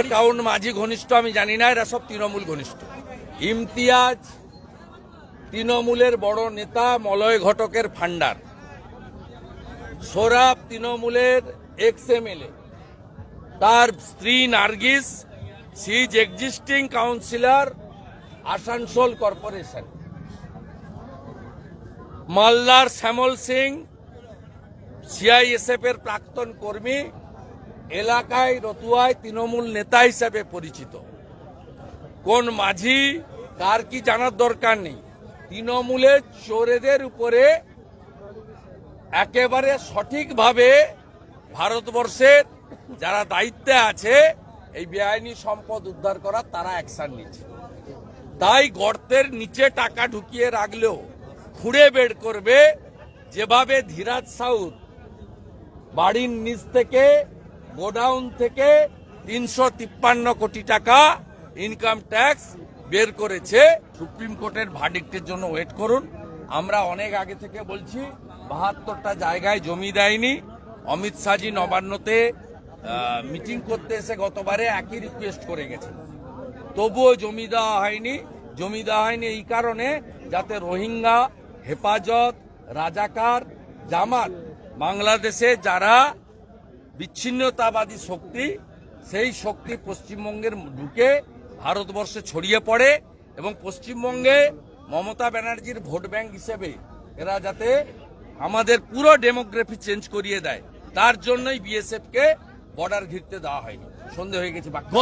Account মাঝি ঘনিষ্ঠ, আমি জানি না, এরা সব তৃণমূল ঘনিষ্ঠ। ইমতিয়াজ তৃণমূলের বড় নেতা, মলয় ঘটকের ফান্ডার সোরাব তৃণমূলের এক্স এমএলএ তার স্ত্রী Nargis she existing councillor Asansol corporation. মালদার শ্যামল সিং সিআইএসএফ এর প্রাক্তন কর্মী। এলাকায় রতুয়ায় তৃণমূল নেতা হিসাবে পরিচিত। কোন মাঝি কার কি জানার দরকার নেই। তৃণমূলের চোরেদের উপরে একেবারে সঠিকভাবে ভারতবর্ষের যারা দায়িত্বে আছে, এই বেআইনি সম্পদ উদ্ধার করার তারা অ্যাকশন নিচ্ছে। তাই গর্তের নিচে টাকা ঢুকিয়ে রাখলেও খুঁড়ে বের করবে যেভাবে ধীরাজ সাউথ বাড়ির নিচ থেকে গোডাউন থেকে তিনশো তিপ্পান্ন কোটি টাকা ইনকাম ট্যাক্স বের করেছে সুপ্রিম কোর্টের ভার্ডিক্টের জন্য। ওয়েট করুন। আমরা অনেক আগে থেকে বলছি, বাহাত্তরটা জায়গায় জমি দেয়নি। অমিত শাহজি নবান্নতে মিটিং করতে এসে গতবারে একই রিকোয়েস্ট করে গেছেন। তবুও জমি দেওয়া হয়নি। জমি দেওয়া হয়নি এই কারণে যাতে রোহিঙ্গা, হেফাজত, রাজাকার, জামাত, বাংলাদেশে যারা বিচ্ছিন্নতাবাদী শক্তি, সেই শক্তি পশ্চিমবঙ্গের ঢুকে ভারতবর্ষে ছড়িয়ে পড়ে এবং পশ্চিমবঙ্গে মমতা ব্যানার্জির ভোট ব্যাংক হিসেবে এরা যাতে আমাদের পুরো ডেমোগ্রাফি চেঞ্জ করিয়ে দেয়। তার জন্যই বিএসএফকে বর্ডার ঘিরতে দেওয়া হয়নি। সন্ধে হয়ে গেছে